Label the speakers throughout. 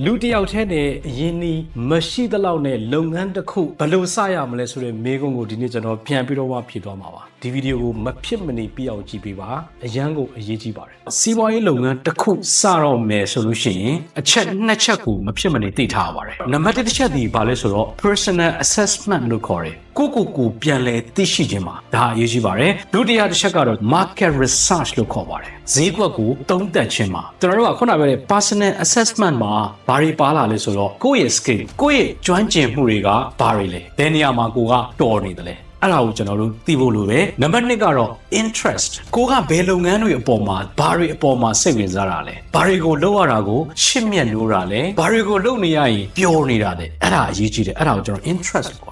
Speaker 1: လူတစ်ယောက်တည်းနဲ့အရင်နီးမရှိသလောက်နဲ့လုပ်ငန်းတစ်ခုဘယ်လိုစရမလဲဆိုတဲ့မေးခွန်းကိုဒီနေ့ကျွန်တော်ပြန်ပြီးတော့မှဖြေသွားမှာပါဒီဗီဒီယိုကိုမဖြစ်မနေပြအောင်ကြည့်ပေးပါအရန်ကိုအရေးကြီးပါတယ်စီးပွားရေးလုပ်ငန်းတစ်ခုစတော့မယ်ဆိုလို့ရှိရင်အချက်နှစ်ချက်ကိုမဖြစ်မနေသိထားရပါတယ်နံပါတ်တစ်တစ်ချက်ဒီဘာလဲဆိုတော့ personal assessment လို့ခေါ်တယ်ကိုကိုကိုပြန်လဲသိရှိခြင်းပါဒါအရေးကြီးပါတယ်ဒုတိယတစ်ချက်ကတော့ market research လို့ခေါ်ပါတယ်ဈေးကွက်ကိုတုံးတက်ခြင်းပါကျွန်တော်တို့ကခုနပြောတဲ့ personal assessment မှာဘာတွေပါလာလဲဆိုတော့ကိုယ့်ရဲ့ skill ကိုယ့်ရဲ့ကျွမ်းကျင်မှုတွေကဘာတွေလဲဘယ်နေရာမှာကိုကတော်နေတယ်လဲအဲ့ဒါကိုကျွန်တော်တို့သိဖို့လိုပဲနံပါတ်2ကတော့ interest ကိုကဘယ်လုပ်ငန်းတွေအပေါ်မှာဘာတွေအပေါ်မှာစိတ်ဝင်စားတာလဲဘာတွေကိုလုပ်ရတာကိုရှစ်မြတ်လို့တာလဲဘာတွေကိုလုပ်နေရရင်ပျော်နေတာလဲအဲ့ဒါအရေးကြီးတယ်အဲ့ဒါကိုကျွန်တော် interest လို့ခေါ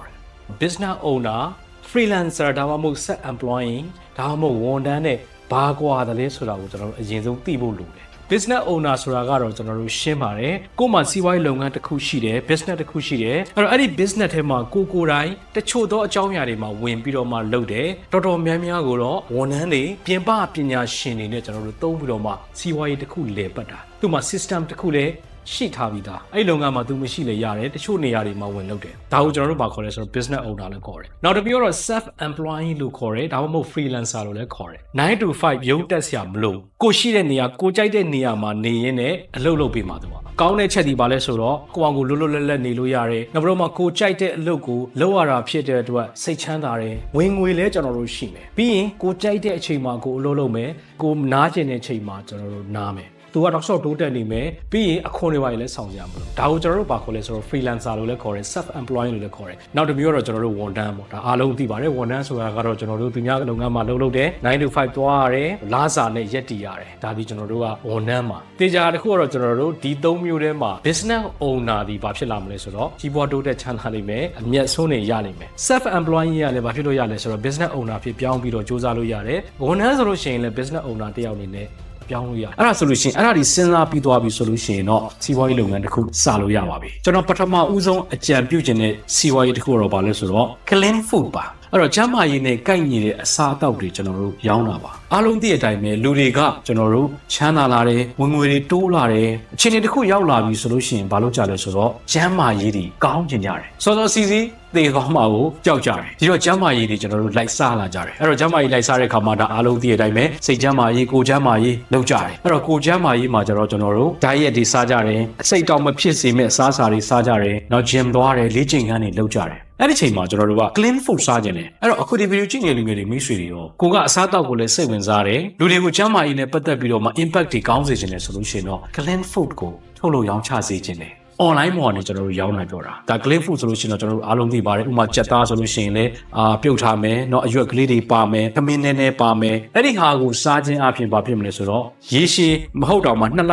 Speaker 1: ်တယ် business owner freelancer ဒါမှမဟုတ် set employee ဒါမှမဟုတ်ဝန်ထမ်းနဲ့ဘာကွာတယ်လဲဆိုတာကိုကျွန်တော်တို့အရင်ဆုံးသိဖို့လိုတယ် business owner ဆိုတာကတော့ကျွန်တော်တို့ရှင်းပါတယ်ကိုယ်မှာစီးပွားရေးလုပ်ငန်းတစ်ခုရှိတယ် business တစ်ခုရှိတယ်အဲ့တော့အဲ့ဒီ business ထဲမှာကိုကိုယ်တိုင်တချို့သောအကြောင်းအရာတွေမှာဝင်ပြီးတော့မှလုပ်တယ်တော်တော်များများကိုတော့ဝန်ထမ်းတွေပြင်ပပညာရှင်တွေနဲ့ကျွန်တော်တို့သုံးပြီးတော့မှစီးပွားရေးတစ်ခုလည်ပတ်တာသူ့မှာ system တစ်ခုလည်း ရှိထားပြီးသားအဲ့ဒီလုပ်ငန်းမှာသူမရှိလေရတယ်တချို့နေရာတွေမှာဝင်လုပ်တယ်ဒါကိုကျွန်တော်တို့ဘာခေါ်လဲဆိုတော့ business owner လို့ခေါ်တယ်နောက်တစ်မျိုးတော့ self employee လို့ခေါ်တယ်ဒါမှမဟုတ် freelancer လို့လည်းခေါ်တယ်9 to 5ရုံးတက်ဆရာမလို့ကိုရှိတဲ့နေရာကိုကြိုက်တဲ့နေရာမှာနေရင်းနဲ့အလုပ်လုပ်ပေးမှာသူပါကောင်းတဲ့ချက်ဒီပါလဲဆိုတော့ကိုအောင်ကိုလွတ်လွတ်လပ်လပ်နေလို့ရတယ်နောက်ပြီးတော့မှကိုကြိုက်တဲ့အလုပ်ကိုလုပ်ရတာဖြစ်တဲ့အတွက်စိတ်ချမ်းသာတယ်ဝင်ငွေလည်းကျွန်တော်တို့ရှိမယ်ပြီးရင်ကိုကြိုက်တဲ့အချိန်မှာကိုအလုပ်လုပ်မယ်ကိုနားကျင်တဲ့အချိန်မှာကျွန်တော်တို့နားမယ် သူကတော့ဆော့တိုးတက်နေမယ်ပြီးရင်အခွန်တွေပါလည်းဆောင်ကြရမလို့ဒါကိုကျွန်တော်တို့ပါခေါ်လဲဆိုတော့ freelancer လို့လည်းခေါ်တယ် self employed လို့လည်းခေါ်တယ်နောက်တစ်မျိုးကတော့ကျွန်တော်တို့ဝန်ထမ်းပေါ့ဒါအားလုံးသိပါတယ်ဝန်ထမ်းဆိုတာကတော့ကျွန်တော်တို့သူများလုပ်ငန်းမှာလုပ်လုပ်တယ်9 to 5သွားရတယ်လာစာနဲ့ရက်တည်ရတယ်ဒါဒီကျွန်တော်တို့ကဝန်ထမ်းမှာတေချာတစ်ခုကတော့ကျွန်တော်တို့ဒီ၃မျိုးထဲမှာ business owner ဒီဘာဖြစ်လာမလဲဆိုတော့ကြီးပွားတိုးတက်ချမ်းသာနိုင်မယ်အမျက်ဆုံးနေရနိုင်မယ် self employed ရလည်းဘာဖြစ်လို့ရလဲဆိုတော့ business owner ဖြစ်ပြောင်းပြီးတော့စူးစမ်းလို့ရတယ်ဝန်ထမ်းဆိုလို့ရှိရင်လည်း business owner တယောက်အနေနဲ့ ပြောင်းလို့ရအဲ့ဒါဆိုလို့ရှိရင်အဲ့ဒါဒီစဉ်းစားပြီးသွားပြီဆိုလို့ရှိရင်တော့စီးပွားရေးလုပ်ငန်းတစ်ခုစလို့ရပါပြီကျွန်တော်ပထမဦးဆုံးအကြံပြုခြင်းတဲ့စီးပွားရေးတစ်ခုတော့ဘာလဲဆိုတော့ clean food ပါ အဲ့တော့ကျန်းမာရေးနဲ့ကိုက်ညီတဲ့အစားအသောက်တွေကျွန်တော်တို့ရောင်းတာပါအားလုံးသိတဲ့အတိုင်းပဲလူတွေကကျွန်တော်တို့ချမ်းသာလာတယ်ဝင်ငွေတွေတိုးလာတယ်အခြေအနေတစ်ခုရောက်လာပြီဆိုလို့ရှိရင်ဘာလို့ကြလဲဆိုတော့ကျန်းမာရေးတွေကောင်းကျင်ကြတယ်စောစောစီစီသေကောင်းမှာကိုကြောက်ကြတယ်ဒီတော့ကျမ်းမာရေးတွေကျွန်တော်တို့လိုက်စားလာကြတယ်အဲ့တော့ကျမ်းမာရေးလိုက်စားတဲ့ခါမှာဒါအားလုံးသိတဲ့အတိုင်းပဲစိတ်ကျမ်းမာရေးကိုယ်ကျမ်းမာရေးလုပ်ကြတယ်အဲ့တော့ကိုယ်ကျမ်းမာရေးမှာကျတော့ကျွန်တော်တို့ diet တွေစားကြတယ်အစိတ်တောင်မဖြစ်စေမဲ့စားစာတွေစားကြတယ်နောက် gym သွားတယ်လေ့ကျင့်ခန်းတွေလုပ်ကြတယ် အဲ့ဒီချိန်မှာကျွန်တော်တို့က clean food စားကြတယ်အဲ့တော့အခုဒီဗီဒီယိုကြည့်နေတဲ့လူငယ်တွေမိတ်ဆွေတွေရောကိုကအစားအသောက်ကိုလည်းစိတ်ဝင်စားတယ်လူတွေကိုကျမ်းမာရေးနဲ့ပတ်သက်ပြီးတော့မှ impact တွေကောင်းစေခြင်းလဲဆိုလို့ရှိရင်တော့ clean food ကိုထုတ်လို့ရောင်းချစေခြင်းလဲ online ပေါ်ကနေကျွန်တော်တို့ရောင်းနိုင်ပြောတာဒါ clean food ဆိုလို့ရှိရင်တော့ကျွန်တော်တို့အားလုံးသိပါတယ်ဥပမာကြက်သားဆိုလို့ရှိရင်လည်းအာပြုတ်ထားမယ်เนาะအရွက်ကလေးတွေပါမယ်ခမင်းနဲနဲပါမယ်အဲ့ဒီဟာကိုစားခြင်းအပြင်ဘာဖြစ်မလဲဆိုတော့ရေရှည်မဟုတ်တော့မှ2လ3လ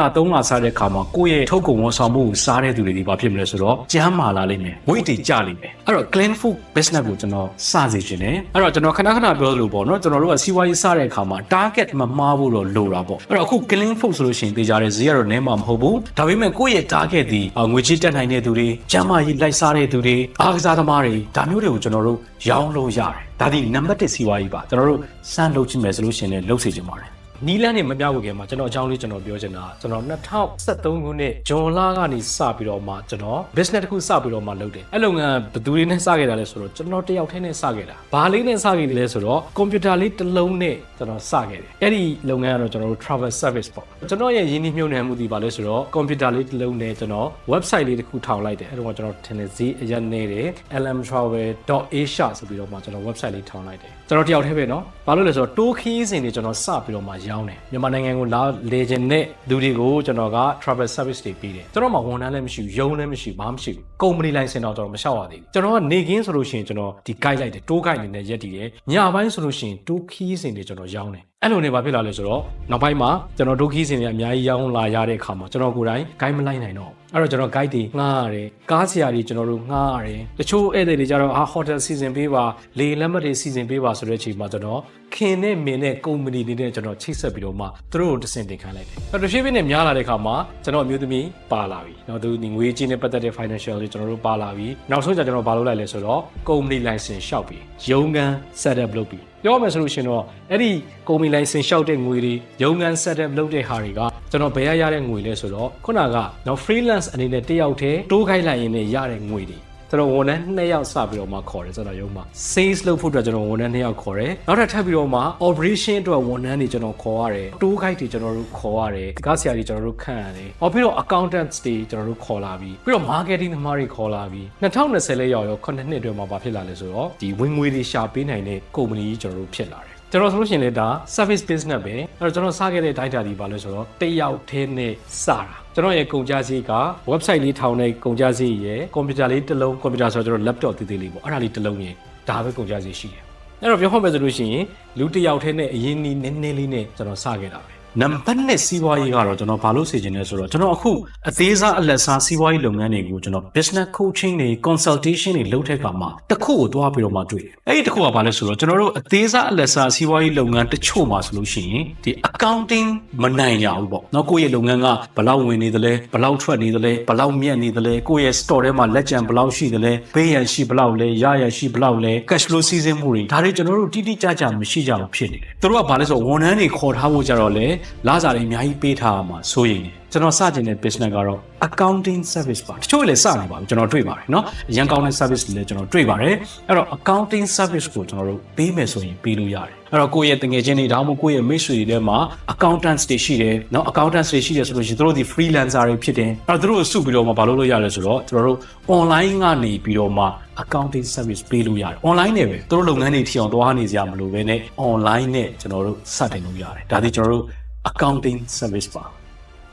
Speaker 1: စားတဲ့ခါမှာကိုယ့်ရဲ့ထုတ်ကုန်ဝန်ဆောင်မှုကိုစားတဲ့သူတွေဒီဘာဖြစ်မလဲဆိုတော့ကျန်းမာလာလိမ့်မယ် weight တွေကျလိမ့်မယ်အဲ့တော့ clean food business ကိုကျွန်တော်စစေခြင်းတယ်အဲ့တော့ကျွန်တော်ခဏခဏပြောလို့ပေါ့เนาะကျွန်တော်တို့ကစီးပွားရေးစတဲ့အခါမှာ target မမှားဖို့တော့လိုတာပေါ့အဲ့တော့အခု clean food ဆိုလို့ရှိရင်တေချာတဲ့ဈေးကတော့နည်းမှာမဟုတ်ဘူးဒါပေမဲ့ကိုယ့်ရဲ့ target ဒီငွေ ေချစ်တက်နိုင်တဲ့သူတွေကျန်းမာရေးလိုက်စားတဲ့သူတွေအားကစားသမားတွေဒါမျိုးတွေကိုကျွန်တော်တို့ရောင်းလို့ရတယ်ဒါဒီနံပါတ်1စီးပွားရေးပါကျွန်တော်တို့စမ်းလုပ်ကြည့်မယ်ဆိုလို့ရှိရင်လည်းလုပ်စေချင်ပါတယ် နီလန်းနေမပြောက်ခင်မှာကျွန်တော်အကြောင်းလေးကျွန်တော်ပြောချင်တာကျွန်တော်2023ခုနှစ်ဂျွန်လကနေစပြီးတော့မှကျွန်တော် business တစ်ခုစပြီးတော့မှလုပ်တယ်အဲ့လုပ်ငန်းဘယ်သူတွေနဲ့စခဲ့တာလဲဆိုတော့ကျွန်တော်တယောက်တည်းနဲ့စခဲ့တာဘာလေးနဲ့စခဲ့တယ်လဲဆိုတော့ကွန်ပျူတာလေးတစ်လုံးနဲ့ကျွန်တော်စခဲ့တယ်အဲ့ဒီလုပ်ငန်းကတော့ကျွန်တော်တို့ travel service ပေါ့ကျွန်တော်ရဲ့ရင်းနှီးမြှုပ်နှံမှုဒီပါလဲဆိုတော့ကွန်ပျူတာလေးတစ်လုံးနဲ့ကျွန်တော် website လေးတစ်ခုထောင်လိုက်တယ်အဲ့တော့ကျွန်တော်ထင်တယ်ဈေးအရက်နေတယ် lmtravel.asia ဆိုပြီးတော့မှကျွန်တော် website လေးထောင်လိုက်တယ် ကျွန်တော်တယောက်တည်းပဲเนาะဘာလို့လဲဆိုတော့တိုးခီးစဉ်တွေကျွန်တော်စပြီးတော့မှရောင်းတယ်မြန်မာနိုင်ငံကိုလာလေခြင်းနဲ့လူတွေကိုကျွန်တော်က travel service တွေပေးတယ်ကျွန်တော်မှဝန်ထမ်းလည်းမရှိဘူးရုံးလည်းမရှိဘူးဘာမှမရှိဘူး company license တော့ကျွန်တော်မလျှောက်ရသေးဘူးကျွန်တော်ကနေခင်းဆိုလို့ရှိရင်ကျွန်တော်ဒီ guide လိုက်တယ်တိုး guide အနေနဲ့ရက်တည်တယ်ညပိုင်းဆိုလို့ရှိရင်တိုးခီးစဉ်တွေကျွန်တော်ရောင်းတယ်အဲ့လိုနေဘာဖြစ်လာလဲဆိုတော့နောက်ပိုင်းမှာကျွန်တော်ဒုက္ခီးစင်တွေအများကြီးရောင်းလာရတဲ့အခါမှာကျွန်တော်ကိုယ်တိုင် guide မလိုက်နိုင်တော့ အဲ့တော့ကျွန်တော် guide တွေငှားရတယ်ကားဆရာတွေကျွန်တော်တို့ငှားရတယ်တချို့ဧည့်သည်တွေကြတော့ဟာ hotel စီစဉ်ပေးပါလေလက်မှတ်တွေစီစဉ်ပေးပါဆိုတဲ့အချိန်မှာကျွန်တော်ခင်နဲ့မင်းနဲ့ company တွေနဲ့ကျွန်တော်ချိတ်ဆက်ပြီးတော့မှသူတို့ကိုတဆင့်တင်ခိုင်းလိုက်တယ်အဲ့တော့တစ်ဖြည်းဖြည်းနဲ့များလာတဲ့အခါမှာကျွန်တော်အမျိုးသမီးပါလာပြီเนาะသူဒီငွေကြီးနဲ့ပတ်သက်တဲ့ financial တွေကျွန်တော်တို့ပါလာပြီနောက်ဆုံးကျကျွန်တော်ဘာလုပ်လိုက်လဲဆိုတော့ company license ရှောက်ပြီရုံးခန်း setup လုပ်ပြီပြောမယ်ဆိုလို့ရှိရင်တော့အဲ့ဒီကုမ္ပဏီလိုင်စင်လျှောက်တဲ့ငွေတွေရုံးခန်း setup လုပ်တဲ့ဟာတွေကကျွန်တော်ဘယ်ရရတဲ့ငွေလဲဆိုတော့ခုနကနော် freelance freelance အနေနဲ့တယောက်တည်းတိုးခိုင်းလိုက်ရင်လည်းရတဲ့ငွေတွေကျွန်တော်ဝန်ထမ်း2ယောက်စပြီးတော့မှခေါ်တယ်ဆိုတော့ရုံးမှာ sales လုပ်ဖို့အတွက်ကျွန်တော်ဝန်ထမ်း2ယောက်ခေါ်တယ်နောက်ထပ်ထပ်ပြီးတော့မှ operation အတွက်ဝန်ထမ်းတွေကျွန်တော်ခေါ်ရတယ်တိုးခိုက်တွေကျွန်တော်တို့ခေါ်ရတယ်ကားဆရာတွေကျွန်တော်တို့ခန့်ရတယ်ဟောပြီးတော့ accountants တွေကျွန်တော်တို့ခေါ်လာပြီးပြီးတော့ marketing သမားတွေခေါ်လာပြီး2020လေးရောက်ရော9နှစ်အတွင်းမှာဘာဖြစ်လာလဲဆိုတော့ဒီဝင်ငွေတွေရှာပေးနိုင်တဲ့ကုမ္ပဏီကြီးကျွန်တော်တို့ဖြစ်လာတယ် ကျွန်တော်ဆိုလို့ရှိရင်လေဒါ service business ပဲအဲ့တော့ကျွန်တော်စခဲ့တဲ့ data ဒီပါလဲဆိုတော့တယောက်သေးနဲ့စတာကျွန်တော်ရဲ့ကုန်ကြစည်က website လေးထောင်တဲ့ကုန်ကြစည်ရယ်ကွန်ပျူတာလေးတစ်လုံးကွန်ပျူတာဆိုတော့ကျွန်တော် laptop သေးသေးလေးပေါ့အဲ့ဒါလေးတစ်လုံးရယ်ဒါပဲကုန်ကြစည်ရှိတယ်အဲ့တော့ပြောမှမယ်ဆိုလို့ရှိရင်လူတစ်ယောက်သေးနဲ့အရင်နီးနည်းနည်းလေးနဲ့ကျွန်တော်စခဲ့တာပဲ နံပါတ်1စီးပွားရေးကတော့ကျွန်တော်ဘာလို့စီစဉ်လဲဆိုတော့ကျွန်တော်အခုအသေးစားအလက်စားစီးပွားရေးလုပ်ငန်းတွေကိုကျွန်တော် business coaching တွေ consultation တွေလုပ်တဲ့အခါမှာတစ်ခုကိုတွားပြီးတော့မှတွေ့တယ်။အဲ့ဒီတစ်ခုကဘာလဲဆိုတော့ကျွန်တော်တို့အသေးစားအလက်စားစီးပွားရေးလုပ်ငန်းတချို့မှာဆိုလို့ရှိရင်ဒီ accounting မနိုင်ကြဘူးပေါ့။နော်ကိုယ့်ရဲ့လုပ်ငန်းကဘယ်လောက်ဝင်နေသလဲဘယ်လောက်ထွက်နေသလဲဘယ်လောက်မြတ်နေသလဲကိုယ့်ရဲ့ store ထဲမှာလက်ကျန်ဘယ်လောက်ရှိသလဲဘေးရန်ရှိဘယ်လောက်လဲရရန်ရှိဘယ်လောက်လဲ cash flow စီးဆင်းမှုတွေဒါတွေကျွန်တော်တို့တိတိကျကျမရှိကြဘူးဖြစ်နေတယ်။သူတို့ကဘာလဲဆိုတော့ဝန်ထမ်းတွေခေါ်ထားဖို့ကြတော့လေလစာတွေအများကြီးပေးထားရမှာစိုးရိမ်တယ်။ကျွန်တော်စတင်တဲ့ business ကတော့ accounting service ပါတချို့လည်းစနေပါဘူးကျွန်တော်တွေ့ပါတယ်เนาะအရန်ကောင်းတဲ့ service တွေလည်းကျွန်တော်တွေ့ပါတယ်အဲ့တော့ accounting service ကိုကျွန်တော်တို့ပေးမယ်ဆိုရင်ပေးလို့ရတယ်အဲ့တော့ကိုယ့်ရဲ့တငယ်ချင်းတွေဒါမှမဟုတ်ကိုယ့်ရဲ့မိတ်ဆွေတွေထဲမှာ accountants တွေရှိတယ်เนาะ accountants တွေရှိတယ်ဆိုလို့ရှိရင်တို့ဒီ freelancer တွေဖြစ်တယ်အဲ့တော့တို့စုပြီးတော့မှမလုပ်လို့ရလဲဆိုတော့ကျွန်တော်တို့ online ကနေပြီးတော့မှ accounting service ပေးလို့ရတယ် online နဲ့ပဲတို့လုပ်ငန်းတွေထီအောင်သွားနေကြမလို့ပဲနဲ့ online နဲ့ကျွန်တော်တို့စတင်လို့ရတယ်ဒါဒီကျွန်တော်တို့ accounting service ပါ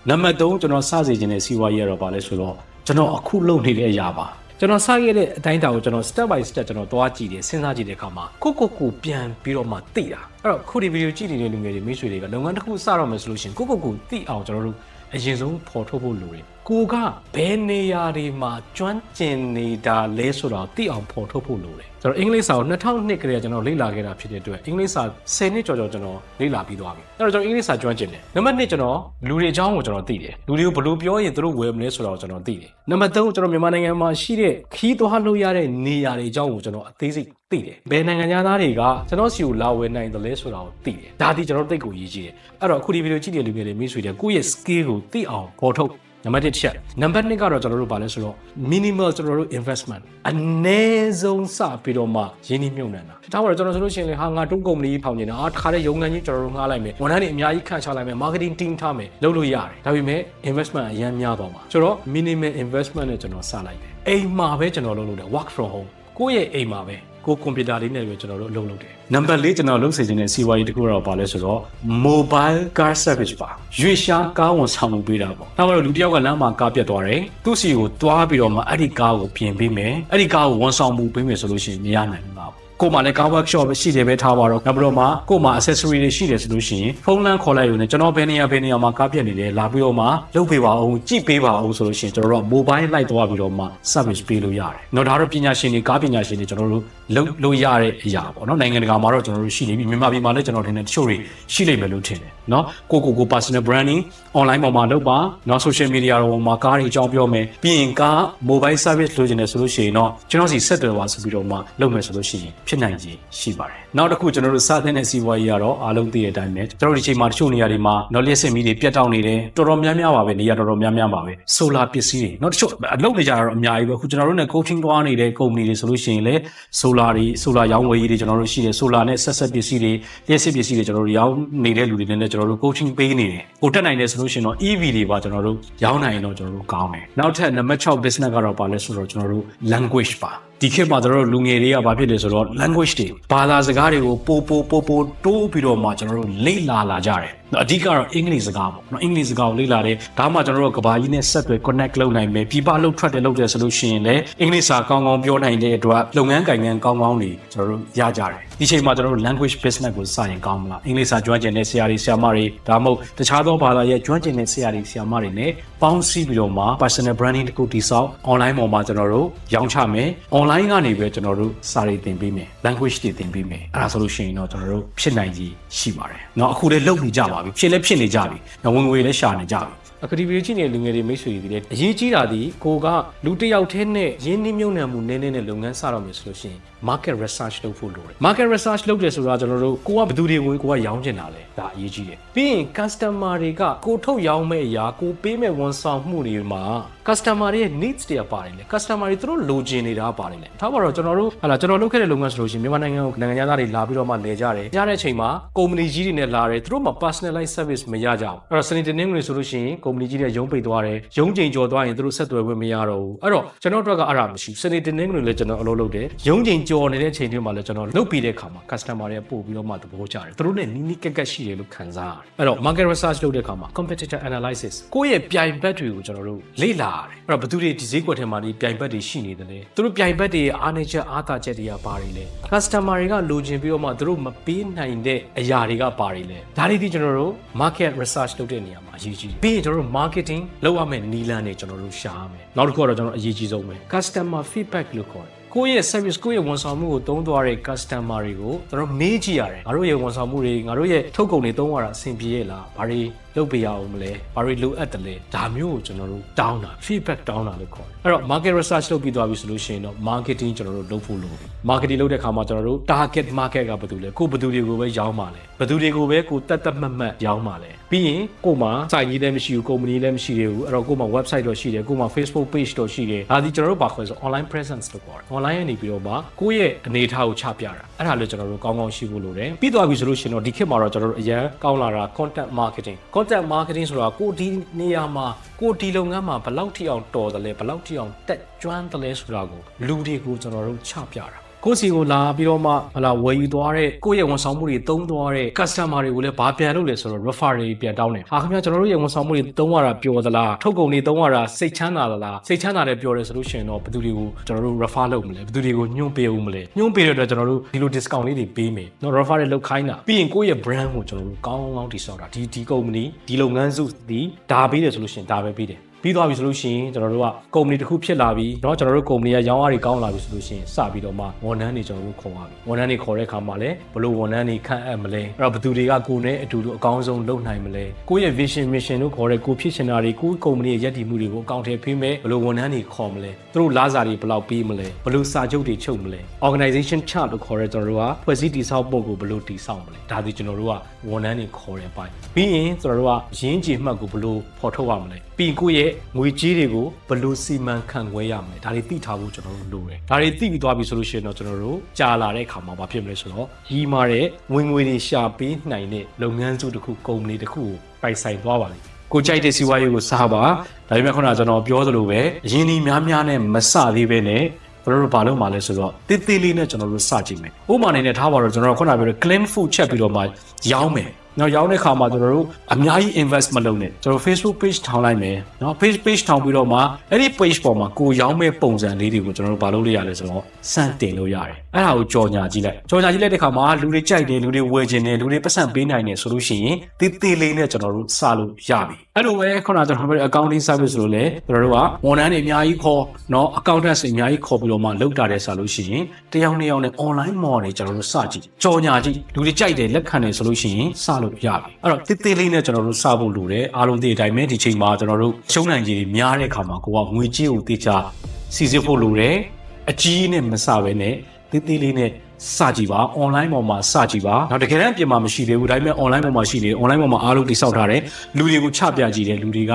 Speaker 1: နံပါတ်3ကျွန်တော်စစေခြင်းတဲ့စီးပွားရေးရတော့ပါလဲဆိုတော့ကျွန်တော်အခုလုပ်နေတဲ့အရာပါကျွန်တော်စခဲ့တဲ့အတိုင်းတာကိုကျွန်တော် step by step ကျွန်တော်သွားကြည့်တယ်စဉ်းစားကြည့်တဲ့အခါမှာကိုကိုကိုပြန်ပြီးတော့မှသိတာအဲ့တော့ခုဒီဗီဒီယိုကြည့်နေတဲ့လူငယ်တွေမိတ်ဆွေတွေကလုပ်ငန်းတစ်ခုစတော့မယ်ဆိုလို့ရှိရင်ကိုကိုကိုသိအောင်ကျွန်တော်တို့အရင်ဆုံးပေါ်ထုတ်ဖို့လိုတယ် ကိုကဘယ်နေရာတွေမှာကျွမ်းကျင်နေတာလဲဆိုတော့သိအောင်ပေါ်ထုတ်ဖို့လိုတယ်ကျွန်တော်အင်္ဂလိပ်စာကို2002ကလေးကကျွန်တော်လေ့လာခဲ့တာဖြစ်တဲ့အတွက်အင်္ဂလိပ်စာ10နှစ်ကျော်ကျော်ကျွန်တော်လေ့လာပြီးသွားပြီအဲ့တော့ကျွန်တော်အင်္ဂလိပ်စာကျွမ်းကျင်တယ်နံပါတ်2ကျွန်တော်လူတွေအကြောင်းကိုကျွန်တော်သိတယ်လူတွေကိုဘယ်လိုပြောရင်သူတို့ဝယ်မလဲဆိုတော့ကျွန်တော်သိတယ်နံပါတ်3ကျွန်တော်မြန်မာနိုင်ငံမှာရှိတဲ့ခီးသွားလို့ရတဲ့နေရာတွေအကြောင်းကိုကျွန်တော်အသေးစိတ်သိတယ်ဘယ်နိုင်ငံသားတွေကကျွန်တော်စီကိုလာဝယ်နိုင်တယ်လဲဆိုတာကိုသိတယ်ဒါဒီကျွန်တော်တိတ်ကိုရေးကြည့်တယ်အဲ့တော့အခုဒီဗီဒီယိုကြည့်တဲ့လူတွေမိတ်ဆွေတွေကိုယ့်ရဲ့ skill ကိုသိအောင်ပေါ်ထုတ် နံပါတ်1ချက်နံပါတ်2ကတော့ကျွန်တော်တို့ဗာလဲဆိုတော့ minimal ကျွန်တော်တို့ investment အနည်းဆုံးစပြီးတော့မှရင်းနှီးမြှုပ်နှံတာဒါမှတော့ကျွန်တော်ဆိုလို့ရှိရင်လေဟာငါတုံးကုမ္ပဏီဖောင်နေတာအာတခါတည်းရုံငန်းကြီးကျွန်တော်တို့ငှားလိုက်မယ်ဝန်ထမ်းတွေအများကြီးခန့်ချလိုက်မယ် marketing team ထားမယ်လုပ်လို့ရတယ်ဒါပေမဲ့ investment အရန်များသွားမှာဆိုတော့ minimal investment နဲ့ကျွန်တော်စလိုက်တယ်အိမ်မှာပဲကျွန်တော်လုပ်လို့တယ် work from home ကိုယ့်ရဲ့အိမ်မှာပဲ ကိုကွန်ပျူတာလေးနဲ့ပဲကျွန်တော်တို့အလုပ်လုပ်တယ်နံပါတ်၄ကျွန်တော်လုပ်စေချင်တဲ့စီးပွားရေးတစ်ခုတော့ပါလဲဆိုတော့ mobile car service ပါရွေရှားကားဝန်ဆောင်မှုပေးတာပေါ့နောက်တော့လူတစ်ယောက်ကလမ်းမှာကားပြတ်သွားတယ်သူ့စီကိုတွားပြီးတော့မှအဲ့ဒီကားကိုပြင်ပေးမယ်အဲ့ဒီကားကိုဝန်ဆောင်မှုပေးမယ်ဆိုလို့ရှိရင်မရနိုင်ဘူးပါကိုမှလည်းကား workshop ပဲရှိတယ်ပဲထားပါတော့နောက်ပြီးတော့မှကိုမှ accessory တွေရှိတယ်ဆိုလို့ရှိရင်ဖုန်းလမ်းခေါ်လိုက်ရုံနဲ့ကျွန်တော်ဘယ်နေရာဘယ်နေရာမှာကားပြတ်နေတယ်လာပြီးတော့မှလုပ်ပေးပါအောင်ကြည့်ပေးပါအောင်ဆိုလို့ရှိရင်ကျွန်တော်တို့က mobile လိုက်သွားပြီးတော့မှ service ပေးလို့ရတယ်။နော်ဒါတော့ပညာရှင်တွေကားပညာရှင်တွေကျွန်တော်တို့လုပ်လို့ရတဲ့အရာပေါ့နော်နိုင်ငံတကာမှာတော့ကျွန်တော်တို့ရှိနေပြီမြန်မာပြည်မှာလည်းကျွန်တော်ထင်တယ်တချို့တွေရှိလိမ့်မယ်လို့ထင်တယ်နော်ကိုကိုကို personal branding online ပေါ်မှာလုပ်ပါနော် social media ပေါ်မှာကားတွေအကြောင်းပြောမယ်ပြီးရင်ကား mobile service လုပ်ချင်တယ်ဆိုလို့ရှိရင်တော့ကျွန်တော်စီဆက်တယ်ပါဆိုပြီးတော့မှလုပ်မယ်ဆိုလို့ရှိရင်ဖြစ်နိုင်ခြေရှိပါတယ်နောက်တစ်ခုကျွန်တော်တို့စတဲ့တဲ့စီးပွားရေးကတော့အားလုံးသိတဲ့အတိုင်းပဲကျွန်တော်တို့ဒီချိန်မှာတချို့နေရာတွေမှာနော်လျှက်စစ်မီးတွေပြတ်တောက်နေတယ်တော်တော်များများပါပဲနေရာတော်တော်များများပါပဲ solar ပစ္စည်းတွေနော်တချို့အလုပ်နေကြတာတော့အများကြီးပဲအခုကျွန်တော်တို့နဲ့ coaching သွားနေတဲ့ company တွေဆိုလို့ရှိရင်လည်း solar တွေ solar ရောင်းဝယ်ရေးတွေကျွန်တော်တို့ရှိတယ် solar နဲ့ဆက်ဆက်ပစ္စည်းတွေလျှက်စစ်ပစ္စည်းတွေကျွန်တော်တို့ရောင်းနေတဲ့လူတွေနဲ့ကျွန်တော်တို့ coaching ပေးနေတယ်ကိုတက်နိုင်တယ်ဆိုလို့ရှိရင်တော့ EV တွေပါကျွန်တော်တို့ရောင်းနိုင်ရင်တော့ကျွန်တော်တို့ကောင်းတယ်နောက်ထပ် number 6 business ကတော့ပါလဲဆိုတော့ကျွန်တော်တို့ language ပါဒီခေတ်မှာကျွန်တော်တို့လူငယ်တွေကဘာဖြစ်လဲဆိုတော့ language တွေဘာသာစကားတွေကိုပို့ပို့ပို့ပို့တိုးပြီးတော့မှကျွန်တော်တို့လေ့လာလာကြတယ်။အဓိကတော့အင်္ဂလိပ်စကားပေါ့နော်အင်္ဂလိပ်စကားကိုလေ့လာတယ်။ဒါမှကျွန်တော်တို့ကဘာကြီးနဲ့ဆက်သွယ် connect လုပ်နိုင်မယ်။ပြပလှုပ်ထွက်တယ်လုပ်တယ်ဆိုလို့ရှိရင်လည်းအင်္ဂလိပ်စာကောင်းကောင်းပြောနိုင်တဲ့အတွက်လုပ်ငန်းကိုင်ငန်းကောင်းကောင်းတွေကျွန်တော်တို့ရကြတယ်။ဒီချိန်မှာကျွန်တော်တို့ language business ကိုစရင်ကောင်းမလား။အင်္ဂလိပ်စာကျွမ်းကျင်တဲ့ဆရာတွေဆရာမတွေဒါမှမဟုတ်တခြားသောဘာသာရဲ့ကျွမ်းကျင်တဲ့ဆရာတွေဆရာမတွေနဲ့ပေါင်းစည်းပြီးတော့မှ personal branding တခုတည်ဆောက် online ပေါ်မှာကျွန်တော်တို့ရောင်းချမယ်။ online ကနေပဲကျွန်တော်တို့စာတွေသင်ပေးမယ် language တွေသင်ပေးမယ်အဲ့ဒါဆိုလို့ရှိရင်တော့ကျွန်တော်တို့ဖြစ်နိုင်ကြီးရှိပါတယ်เนาะအခုလည်းလုပ်နေကြပါပြီဖြစ်လည်းဖြစ်နေကြပြီဝင်ငွေလည်းရှာနေကြပြီအခဒီဗီဒီယိုကြည့်နေတဲ့လူငယ်တွေမိတ်ဆွေတွေလည်းအရေးကြီးတာဒီကိုကလူတစ်ယောက်တည်းနဲ့ရင်းနှီးမြှုပ်နှံမှုနည်းနည်းနဲ့လုပ်ငန်းစတော့မယ်ဆိုလို့ရှိရင် market research လုပ်ဖို့လိုတယ် market research လုပ်တယ်ဆိုတာကျွန်တော်တို့ကိုကဘယ်သူတွေကိုကိုကရောင်းချင်တာလဲဒါအရေးကြီးတယ်ပြီးရင် customer တွေကကိုထုတ်ရောင်းမဲ့အရာကိုပေးမဲ့ဝန်ဆောင်မှုတွေမှာ customer တွေရဲ့ needs တွေပါတယ်လေ customer တွေသူတို့လိုချင်နေတာပါတယ်လေထားပါတော့ကျွန်တော်တို့ဟာလာကျွန်တော်လုပ်ခဲ့တဲ့လုပ်ငန်းဆိုလို့ရှိရင်မြန်မာနိုင်ငံကိုနိုင်ငံသားတွေလာပြီးတော့မှလဲကြတယ်ကြားတဲ့အချိန်မှာ company ကြီးတွေနဲ့လာတယ်သူတို့မှာ personalized service မရကြဘူးအဲ့တော့စနေတနင်္ဂနွေဆိုလို့ရှိရင် company ကြီးတွေရုံးပိတ်သွားတယ်ရုံးချိန်ကျော်သွားရင်သူတို့ဆက်သွယ်ခွင့်မရတော့ဘူးအဲ့တော့ကျွန်တော်တို့ကအဲ့ဒါမရှိဘူးစနေတနင်္ဂနွေလည်းကျွန်တော်အလုပ်လုပ်တယ်ရုံးချိန်ကျော်နေတဲ့ချိန်တွေမှာလည်းကျွန်တော်လုပ်ပြီးတဲ့အခါမှာ customer တွေပို့ပြီးတော့မှသဘောကျတယ်သူတို့နဲ့နီးနီးကက်ကက်ရှိတယ်လို့ခံစားရတယ်အဲ့တော့ market research လုပ်တဲ့အခါမှာ competitor analysis ကိုယ့်ရဲ့ပြိုင်ဘက်တွေကိုကျွန်တော်တို့လေ့လာရတယ်အဲ့တော့ဘယ်သူတွေဒီဈေးကွက်ထဲမှာဒီပြိုင်ဘက်တွေရှိနေတယ်လဲသူတို့ပြိုင်ဘက်တွေရဲ့အားနည်းချက်အားသာချက်တွေကဘာတွေလဲ customer တွေကလိုချင်ပြီးတော့မှသူတို့မပေးနိုင်တဲ့အရာတွေကဘာတွေလဲဒါတွေဒီကျွန်တော်တို့ market research လုပ်တဲ့နေရာမှာအရေးကြီးတယ်ပြီးရင်ကျွန်တော်တို့ marketing လုပ်ရမယ့်နည်းလမ်းတွေကျွန်တော်တို့ရှာရမယ်နောက်တစ်ခုကတော့ကျွန်တော်အရေးကြီးဆုံးပဲ customer feedback လို့ခေါ်တယ် ကိုယ့်ရဲ့ service ကိုယ့်ရဲ့ဝန်ဆောင်မှုကိုသုံးသွားတဲ့ customer တွေကိုကျွန်တော်မေးကြည့်ရတယ်ငါတို့ရဲ့ဝန်ဆောင်မှုတွေငါတို့ရဲ့ထုတ်ကုန်တွေသုံးရတာအဆင်ပြေရဲ့လားဘာတွေ လုပ်ပေးရအောင်မလဲဘာတွေလိုအပ်တယ်လဲဒါမျိုးကိုကျွန်တော်တို့တောင်းတာ feedback တောင်းတာလို့ခေါ်တယ်အဲ့တော့ market research လုပ်ပြီးသွားပြီဆိုလို့ရှိရင်တော့ marketing ကျွန်တော်တို့လုပ်ဖို့လိုပြီ marketing လုပ်တဲ့ခါမှာကျွန်တော်တို့ target market ကဘယ်သူလဲကိုယ်ဘယ်သူတွေကိုပဲရောင်းပါလဲဘယ်သူတွေကိုပဲကိုတက်တက်မှတ်မှတ်ရောင်းပါလဲပြီးရင်ကိုယ်မှာစိုက်ကြီးလည်းမရှိဘူး company လည်းမရှိသေးဘူးအဲ့တော့ကိုယ်မှာ website တော့ရှိတယ်ကိုယ်မှာ Facebook page တော့ရှိတယ်ဒါဒီကျွန်တော်တို့ဘာခေါ်လဲဆို online presence လို့ခေါ်တယ် online ကနေပြီးတော့မှကိုယ့်ရဲ့အနေအထားကိုချပြတာအဲ့ဒါလည်းကျွန်တော်တို့ကောင်းကောင်းရှိဖို့လိုတယ်ပြီးသွားပြီဆိုလို့ရှိရင်တော့ဒီခေတ်မှာတော့ကျွန်တော်တို့အရန်ကောင်းလာတာ content marketing content marketing ဆိုတာကိုဒီနေရာမှာကိုဒီလုပ်ငန်းမှာဘယ်လောက်ထိအောင်တော်တယ်လဲဘယ်လောက်ထိအောင်တက်ကျွမ်းတယ်လဲဆိုတာကိုလူတွေကိုကျွန်တော်တို့ချပြတာ ကိုယ့်စီကိုလာပြီးတော့မှဟလာဝယ်ယူသွားတဲ့ကိုယ့်ရဲ့ဝန်ဆောင်မှုတွေသုံးသွားတဲ့ customer တွေကိုလည်းဘာပြန်လုပ်လဲဆိုတော့ refer တွေပြန်တောင်းတယ်ဟာခင်ဗျာကျွန်တော်တို့ရဲ့ဝန်ဆောင်မှုတွေသုံးရတာပျော်သလားထုတ်ကုန်တွေသုံးရတာစိတ်ချမ်းသာသလားစိတ်ချမ်းသာတယ်ပျော်တယ်ဆိုလို့ရှိရင်တော့ဘယ်သူတွေကိုကျွန်တော်တို့ refer လုပ်မလဲဘယ်သူတွေကိုညွှန်ပေးဦးမလဲညွှန်ပေးတဲ့အတွက်ကျွန်တော်တို့ဒီလို discount လေးတွေပေးမယ်နော် refer တွေလုပ်ခိုင်းတာပြီးရင်ကိုယ့်ရဲ့ brand ကိုကျွန်တော်တို့ကောင်းကောင်းတည်ဆောက်တာဒီဒီ company ဒီလုပ်ငန်းစုဒီဒါပေးတယ်ဆိုလို့ရှိရင်ဒါပဲပေးတယ် ပြီးသွားပြီဆိုလို့ရှိရင်ကျွန်တော်တို့ကကုမ္ပဏီတစ်ခုဖြစ်လာပြီเนาะကျွန်တော်တို့ကုမ္ပဏီကရောင်းအားတွေကောင်းလာပြီဆိုလို့ရှိရင်စပြီးတော့မှဝန်ထမ်းတွေကျွန်တော်တို့ခေါ်ပါပြီဝန်ထမ်းတွေခေါ်တဲ့အခါမှာလည်းဘလို့ဝန်ထမ်းတွေခန့်အပ်မလဲအဲ့တော့ဘယ်သူတွေကကိုယ်နဲ့အတူတူအကောင်းဆုံးလုပ်နိုင်မလဲကိုယ့်ရဲ့ vision mission တို့ခေါ်တဲ့ကိုဖြစ်ချင်တာတွေကိုယ့်ကုမ္ပဏီရဲ့ရည်တည်မှုတွေကိုအကောင့်ထဲဖိမယ်ဘလို့ဝန်ထမ်းတွေခေါ်မလဲသူတို့လာစာတွေဘယ်လောက်ပေးမလဲဘလို့စာချုပ်တွေချုပ်မလဲ organization chart လို့ခေါ်တဲ့ကျွန်တော်တို့ကဖွဲ့စည်းတည်ဆောက်ပုံကိုဘလို့တည်ဆောက်မလဲဒါဒီကျွန်တော်တို့ကဝန်ထမ်းတွေခေါ်တဲ့ပိုင်းပြီးရင်ကျွန်တော်တို့ကရင်းကြည်မှတ်ကိုဘလို့ဖော်ထုတ်ရမလဲပြီးရင်ကိုယ့်ရဲ့ ငွေကြေးတွေကိုဘလို့စီမံခန့်ခွဲရမလဲဒါတွေသိထားဖို့ကျွန်တော်တို့လိုတယ်ဒါတွေသိပြီးသွားပြီဆိုလို့ရှိရင်တော့ကျွန်တော်တို့ကြာလာတဲ့အခါမှာဘာဖြစ်မလဲဆိုတော့ကြီးမားတဲ့ဝင်ငွေတွေရှာပေးနိုင်တဲ့လုပ်ငန်းစုတစ်ခုကုမ္ပဏီတစ်ခုကိုပိုင်ဆိုင်သွားပါလိမ့်မယ်ကိုကြိုက်တဲ့စီးပွားရေးကိုစားပါဒါပေမဲ့ခုနကကျွန်တော်ပြောသလိုပဲအရင်ဒီများများနဲ့မစသေးပဲနဲ့ကျွန်တော်တို့ဘာလုပ်မှာလဲဆိုတော့တိတိလေးနဲ့ကျွန်တော်တို့စကြည့်မယ်။ဥပမာအနေနဲ့ထားပါတော့ကျွန်တော်တို့ခုနကပြောတဲ့ clean food ချက်ပြီးတော့မှရောင်းမယ်။ နောက်ရောင်းတဲ့ခါမှာကျွန်တော်တို့အများကြီး invest မလုပ်နဲ့ကျွန်တော် Facebook page ထောင်လိုက်မယ်။နော် page page ထောင်ပြီးတော့မှအဲ့ဒီ page ပေါ်မှာကိုရောင်းမဲ့ပုံစံလေးတွေကိုကျွန်တော်တို့ဘာလုပ်လို့ရလဲဆိုတော့စမ်းတင်လို့ရတယ်။အဲ့ဒါကိုကြော်ညာကြည့်လိုက်။ကြော်ညာကြည့်လိုက်တဲ့ခါမှာလူတွေကြိုက်တယ်လူတွေဝယ်ချင်တယ်လူတွေပတ်စံပေးနိုင်တယ်ဆိုလို့ရှိရင်တိတိလေးနဲ့ကျွန်တော်တို့စလို့ရပြီ။အဲ့လိုပဲခုနကကျွန်တော်ပြောတဲ့ accounting service လို့လည်းကျွန်တော်တို့ကဝန်ထမ်းတွေအများကြီးခေါ်နော် accountants တွေအများကြီးခေါ်ပြီးတော့မှလုပ်တာတဲ့ဆိုလို့ရှိရင်တယောက်နှစ်ယောက်နဲ့ online mall တွေကျွန်တော်တို့စကြည့်ကြော်ညာကြည့်လူတွေကြိုက်တယ်လက်ခံတယ်ဆိုလို့ရှိရင်စလို့ရပြီအဲ့တော့တိတိလေးနဲ့ကျွန်တော်တို့စဖို့လိုတယ်အားလုံးဒီအတိုင်းပဲဒီချိန်မှာကျွန်တော်တို့ရှုံးနိုင်ကြီးတွေများတဲ့ခါမှာကိုကငွေကြေးကိုတေချာစီစစ်ဖို့လိုတယ်အကြီးနဲ့မစပဲနဲ့တိတိလေးနဲ့စကြည့်ပါ online ပေါ်မှာစကြည့်ပါနောက်တကယ်တမ်းအပြင်မှာမရှိသေးဘူးဒါပေမဲ့ online ပေါ်မှာရှိနေတယ် online ပေါ်မှာအားလုံးတိစောက်ထားတယ်လူတွေကိုချပြကြည့်တယ်လူတွေက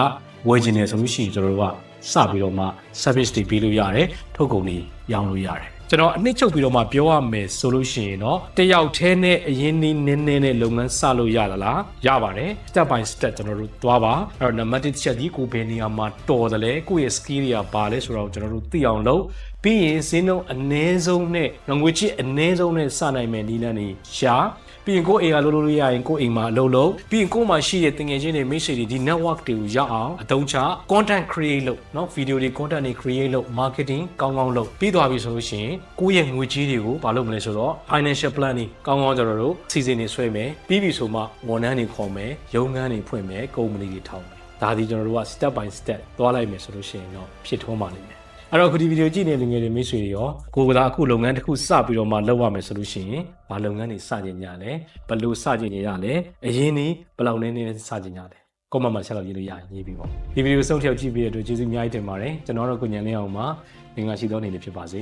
Speaker 1: ဝယ်ကျင်တယ်ဆိုလို့ရှိရင်ကျွန်တော်တို့ကစပြီးတော့မှ service တွေပေးလို့ရတယ်ထုတ်ကုန်တွေရောင်းလို့ရတယ် ကျွန်တော်အနှစ်ချုပ်ပြီးတော့မှပြောရမယ်ဆိုလို့ရှိရင်တော့တယောက်တည်းနဲ့အရင်နည်းနည်းနဲ့လုပ်ငန်းစလို့ရသလားရပါတယ် step by step ကျွန်တော်တို့သွားပါအဲ့တော့ number 1ချက်ဒီကိုဘယ်နေရာမှာတော်တယ်လဲကိုယ့်ရဲ့ skill တွေကဘာလဲဆိုတော့ကျွန်တော်တို့သိအောင်လုပ်ပြီးရင်ဈေးနှုန်းအနည်းဆုံးနဲ့ငွေချစ်အနည်းဆုံးနဲ့စနိုင်မယ်နည်းလမ်းတွေရှာ ပြီးရင်ကိုယ့်အိမ်ကလုပ်လို့ရရင်ကိုယ့်အိမ်မှာအလုပ်လုပ်ပြီးရင်ကိုယ့်မှာရှိတဲ့တင်ငယ်ချင်းတွေမိတ်ဆွေတွေဒီ network တွေကိုရအောင်အသုံးချ content create လုပ်เนาะ video တွေ content တွေ create လုပ် marketing ကောင်းကောင်းလုပ်ပြီးသွားပြီဆိုလို့ရှိရင်ကိုယ့်ရဲ့ငွေကြေးတွေကိုမလုပ်မလဲဆိုတော့ financial planning ကောင်းကောင်းကျွန်တော်တို့စီစဉ်နေဆွဲမယ်ပြီးပြီဆိုမှဝန်ထမ်းတွေခေါ်မယ်ရုံးခန်းတွေဖွင့်မယ်ကုမ္ပဏီတွေထောင်မယ်ဒါဒီကျွန်တော်တို့က step by step သွားလိုက်မယ်ဆိုလို့ရှိရင်တော့ဖြစ်ထွန်းပါလိမ့်မယ် အဲ့တော့အခုဒီဗီဒီယိုကြည့်နေတဲ့လူငယ်တွေမိတ်ဆွေတွေရောကိုယ်ကသာအခုလုပ်ငန်းတစ်ခုစပြီးတော့မှလုပ်ရမယ်ဆိုလို့ရှိရင်ဘာလုပ်ငန်းတွေစကြင်ကြလဲဘယ်လိုစကြင်ကြရလဲအရင်นี้ဘယ်လောက်နည်းနည်းစကြင်ကြလဲကောမန့်မှာဆက်လို့ရေးလို့ရရင်ရေးပြီးပေါ့ဒီဗီဒီယိုဆုံးဖြတ်ကြည့်ပြီးတဲ့အတွက်ကျေးဇူးအများကြီးတင်ပါတယ်ကျွန်တော်တို့ကိုညံလင်းအောင်ပါငင်္ဂလာရှိသောနေ့လေးဖြစ်ပါစေ